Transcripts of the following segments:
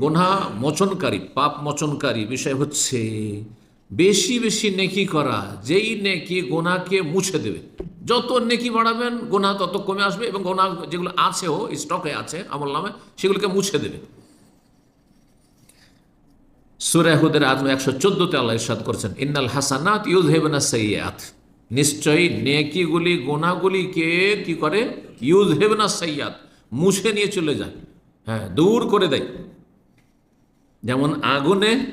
গোনা মোচনকারী, পাপ মোচনকারী বিষয় হচ্ছে বেশি বেশি নেকি করা, যেই নেকি গোনাকে মুছে দেবে। যত নেকি বাড়াবেন গোনা তত কমে আসবে এবং গোনা যেগুলো আছেও স্টকে আছে, আমল নামে, সেগুলোকে মুছে দেবে। সুরাহুদের আদম একশো চোদ্দতে আল্লাহ ইরশাদ করছেন, ইন্নাল হাসানাত ইউজ হেবেনা সৈয়াত নিশ্চয়ই নেকিগুলি গোনাগুলিকে কি করে? ইউজ হেবেনা সৈয়াত মুছে নিয়ে চলে যায়। হ্যাঁ দূর করে দেয়। যেমন আগুনে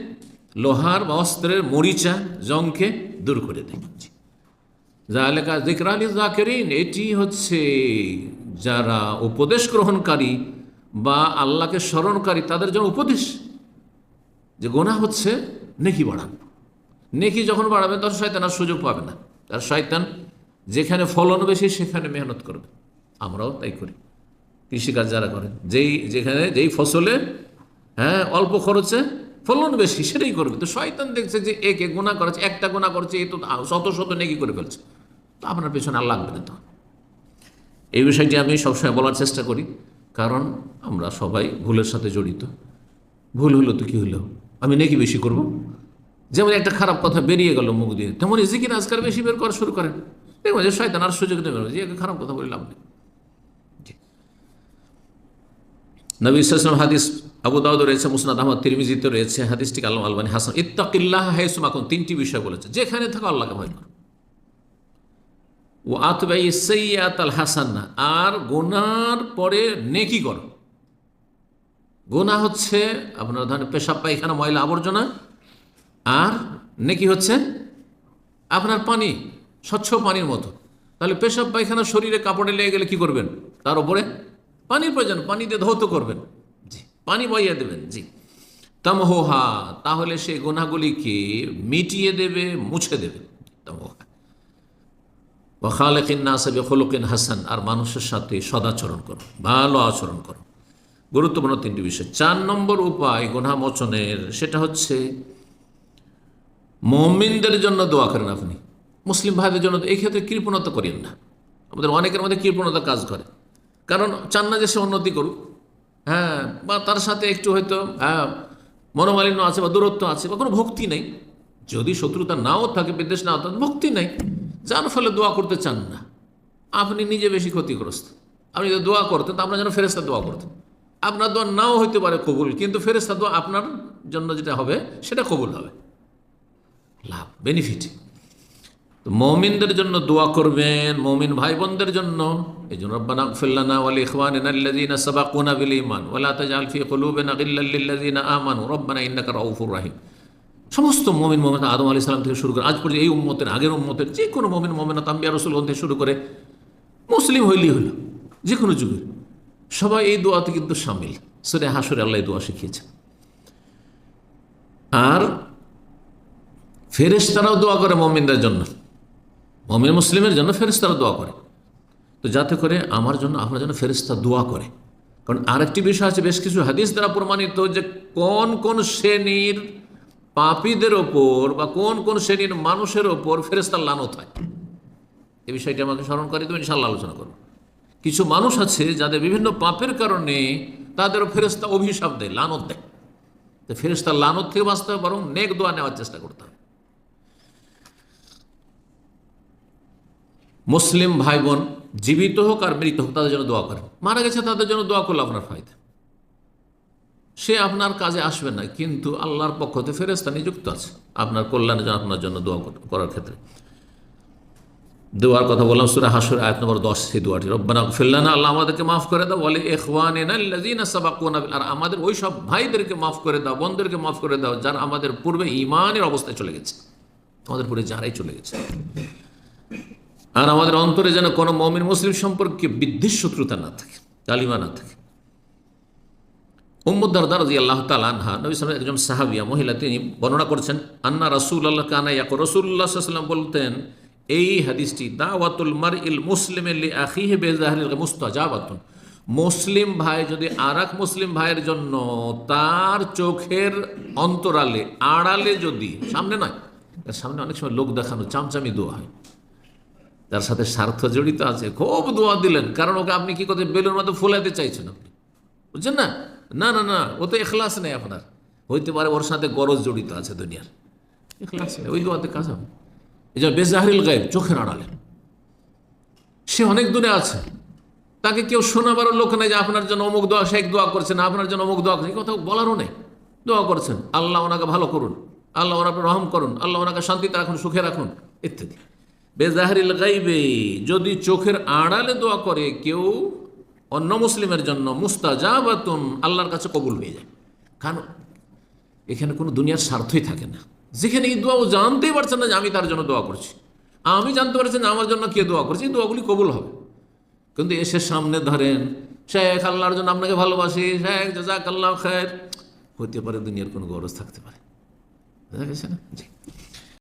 লোহার বা অস্ত্রের মরিচা জংকে দূর করে দেয়। জালেকা জিকরালি জাকেরিন এটি হচ্ছে যারা উপদেশ গ্রহণকারী বা আল্লাহকে স্মরণকারী, তাদের জন্য উপদেশ যে গোনা হচ্ছে নেকি বাড়ান। নেকি যখন বাড়াবেন, তখন শয়তান আর সুযোগ পাবে না। তার শয়তান যেখানে ফলন বেশি সেখানে মেহনত করবে। আমরাও তাই করি। কৃষিকাজ যারা করেন, যেই যেখানে যেই ফসলে হ্যাঁ অল্প খরচে? ফলন বেশি, সেটাই করবে। তো শয়তান দেখছে যে একে গোনা করেছে, একটা গোনা করেছে, এ তো শত শত নেকি করে ফেলছে। তো আপনার পেছনে আর লাগবে না তো। এই বিষয়টি আমি সবসময় বলার চেষ্টা করি, কারণ আমরা সবাই ভুলের সাথে জড়িত। ভুল হলো তো কী হলো? আমি নাকি বেশি করব? যেমন একটা খারাপ কথা বেরিয়ে গেল মুখ দিয়ে, তেমন জিকির আজকাল বেশি বের করা শুরু করেন। দেখবেন যে শয়তান আর সুযোগ দেবে যে খারাপ কথা বলে লাভ নেই। নবী ইসলাম হাদিস আবু দাউদ রয়েছে, মুসনাদ আহমদ, তিরমিজিতে রয়েছে, হাদিসটি আল্লাহ আলবানী হাসান। ইত্তাকিল্লাহ হেসুমাকুন তিনটি বিষয় বলেছে। যেখানে থাকো আল্লাহকে ভয় করো। ও আতবাই সৈয়াত আল হাসান্না আর গোনার পরে নেকি করো। গোনা হচ্ছে আপনার ধরেন পেশাব, পায়খানা, ময়লা, আবর্জনা, আর নেকি হচ্ছে আপনার পানি, স্বচ্ছ পানির মতো। তাহলে পেশাব, পায়খানা, শরীরে কাপড়ে লেগে গেলে কি করবেন? তার উপরে পানির প্রয়োজন, পানি দিয়ে ধৌত করবেন। পানি বইয়ে দেবেন, জি। তামহোহা তাহলে সে গোনাগুলিকে মিটিয়ে দেবে, মুছে দেবে, তামহা। ওখালেকিন নাসবে খোলকিন হাসান, আর মানুষের সাথে সদাচরণ করো ভালো আচরণ করো গুরুত্বপূর্ণ তিনটি বিষয়। চার নম্বর উপায় গুনা মোচনের সেটা হচ্ছে মমিনদের জন্য দোয়া করেন আপনি। মুসলিম ভাইদের জন্য এই ক্ষেত্রে কৃপণতা করেন না। আমাদের অনেকের মধ্যে কৃপণতা কাজ করে। কারণ চান না যে সে উন্নতি করুক। হ্যাঁ বা তার সাথে একটু হয়তো হ্যাঁ মনোমালিন্য আছে বা দূরত্ব আছে বা কোনো ভক্তি নেই। যদি শত্রুতা নাও থাকে, বিদ্বেষ নাও থাকে, ভক্তি নেই। যার ফলে দোয়া করতে চান না। আপনি নিজে বেশি ক্ষতিগ্রস্ত। আপনি যদি দোয়া করতেন, তো আপনার যেন ফেরেস্তা দোয়া করতেন। আপনার দোয়া নাও হইতে পারে কবুল, কিন্তু ফেরেস্তা দোয়া আপনার জন্য যেটা হবে, সেটা কবুল হবে। লাভ বেনিফিট তো মমিনদের জন্য দোয়া করবেন, মমিন ভাই বোনদের জন্য। এই জন্য রব্বানা ফিল্লানা ওয়াল ইখওয়ান আল্লাযীনা সাবাকুনা বিল ঈমান ওয়ালা তাজআল ফি কুলুবিনা গিল্লাল লিল্লাযীনা আমানু। সমস্ত মমিন মোমেন আদম আলী সালাম থেকে শুরু করে আজ পর্যন্ত এই উম্মতের, আগের উম্মতের যে কোনো মমিন মোমেনা তাম্বিয়া রসুল থেকে শুরু করে মুসলিম হইলেই হলো যে কোনো যুগে সবাই এই দোয়াতে কিন্তু সামিল। সুরে হাসরে আল্লাহ দোয়া শিখিয়েছেন। আর ফেরেশতারাও দোয়া করে মমিনদের জন্য। মমিন মুসলিমের জন্য ফেরেশতারা দোয়া করে। তো যাতে করে আমার জন্য আপনার জন্য ফেরেশতা দোয়া করে। কারণ আরেকটি বিষয় আছে, বেশ কিছু হাদিস দ্বারা প্রমাণিত যে কোন কোন শ্রেণির পাপীদের ওপর বা কোন কোন শ্রেণির মানুষের ওপর ফেরেস্তার লানত হয়। এ বিষয়টি আমাকে স্মরণ করে তুমি ইনশাল্লাহ আলোচনা করো কিছু মানুষ আছে যাদের বিভিন্ন পাপের কারণে তাদের ফেরেস্তা অভিশাপ দেয়, লানত দেয়। তো ফেরেস্তার লানত থেকে বাঁচতে হবে, বরং নেক দোয়া নেওয়ার চেষ্টা করতে হবে। মুসলিম ভাই বোন জীবিত হোক আর মৃত হোক, তাদের জন্য দোয়া করেন। মারা গেছে, তাদের জন্য দোয়া করলে আপনার ফায়দা। সে আপনার কাজে আসবে না, কিন্তু আল্লাহর পক্ষ থেকে ফেরেস্তা নিযুক্ত আছে। আপনার কল্যাণের জন্য, আপনার জন্য দোয়া করার ক্ষেত্রে। দোয়ার কথা বললাম, সুরা হাসুর, আয়াত নম্বর দশ, সেই দোয়াটি। রব্বানা ফিল্লানা আল্লাহ আমাদেরকে মাফ করে দাও। বলে এখওয়ান আর আমাদের ওই সব ভাইদেরকে মাফ করে দাও বোনদেরকে মাফ করে দাও, যারা আমাদের পূর্বে ইমানের অবস্থায় চলে গেছে। আমাদের পূর্বে যারাই চলে গেছে। আর আমাদের অন্তরে যেন কোনো মমিন মুসলিম সম্পর্কে বিদ্বেষ শত্রুতা না থাকে কালিমা না থাকে। উম্মুদ্দার রাজি আল্লাহ তালহা নবী সালাম একজন সাহাবিয়া মহিলা, তিনি বর্ণনা করছেন, আন্না রাসুল আল্লাহ কানা ইয়াক রসুল্লাহ সাল্লাম বলতেন, এই হাদিসটি, দাওয়াতুল মার ইল মুসলিম আখিহে বেজাহিল মুস্তাজাবাতুন। মুসলিম ভাই যদি আর মুসলিম ভাইয়ের জন্য তার চোখের অন্তরালে, আড়ালে যদি, সামনে নয় সামনে অনেক সময় লোক দেখানো চামচামি দোয়া হয়। তার সাথে স্বার্থ জড়িত আছে। খুব দোয়া দিলেন। কারণ ওকে আপনি কি করতে বেলুর মতো ফুলাইতে চাইছেন আপনি। বুঝছেন না? না না না, ও তো এখলাস নেই আপনার হইতে পারে ওর সাথে গরজ জড়িত আছে দুনিয়ার। এখলাস ওই দোয়াতে কাজ হবে। এই যে বেজাহরিল গায়েব চোখের আড়ালে। সে অনেক দূরে আছে। তাকে কেউ শোনাবারও লোক নেই যে আপনার জন্য অমুক দোয়া শেখ দোয়া করছেন আপনার জন্য অমুক দোয়া করছেন এই কথা বলারও নেই। দোয়া করছেন। আল্লাহ ওনাকে ভালো করুন। আল্লাহ ওনাকে রহম করুন। আল্লাহ ওনাকে শান্তিতে রাখুন, সুখে রাখুন, ইত্যাদি। বেজাহারিল গাইবে, যদি চোখের আড়ালে দোয়া করে, কেউ অন্য মুসলিমের জন্য মুস্তাজাবাতুন আল্লাহর কাছে কবুল হয়ে যায়। কারণ এখানে কোনো দুনিয়ার স্বার্থই থাকে না। যেখানে এই দোয়া ও জানতেই পারছেন না যে আমি তার জন্য দোয়া করছি। আমি জানতে পারছি না আমার জন্য কে দোয়া করছি, এই দোয়াগুলি কবুল হবে। কিন্তু এসে সামনে ধরেন, শেখ, আল্লাহর জন্য আপনাকে ভালোবাসি। শেখ জাজাক আল্লাহ খায়ের। হতে পারে দুনিয়ার কোনো গরজ থাকতে পারে। বুঝা গেছে না? জি।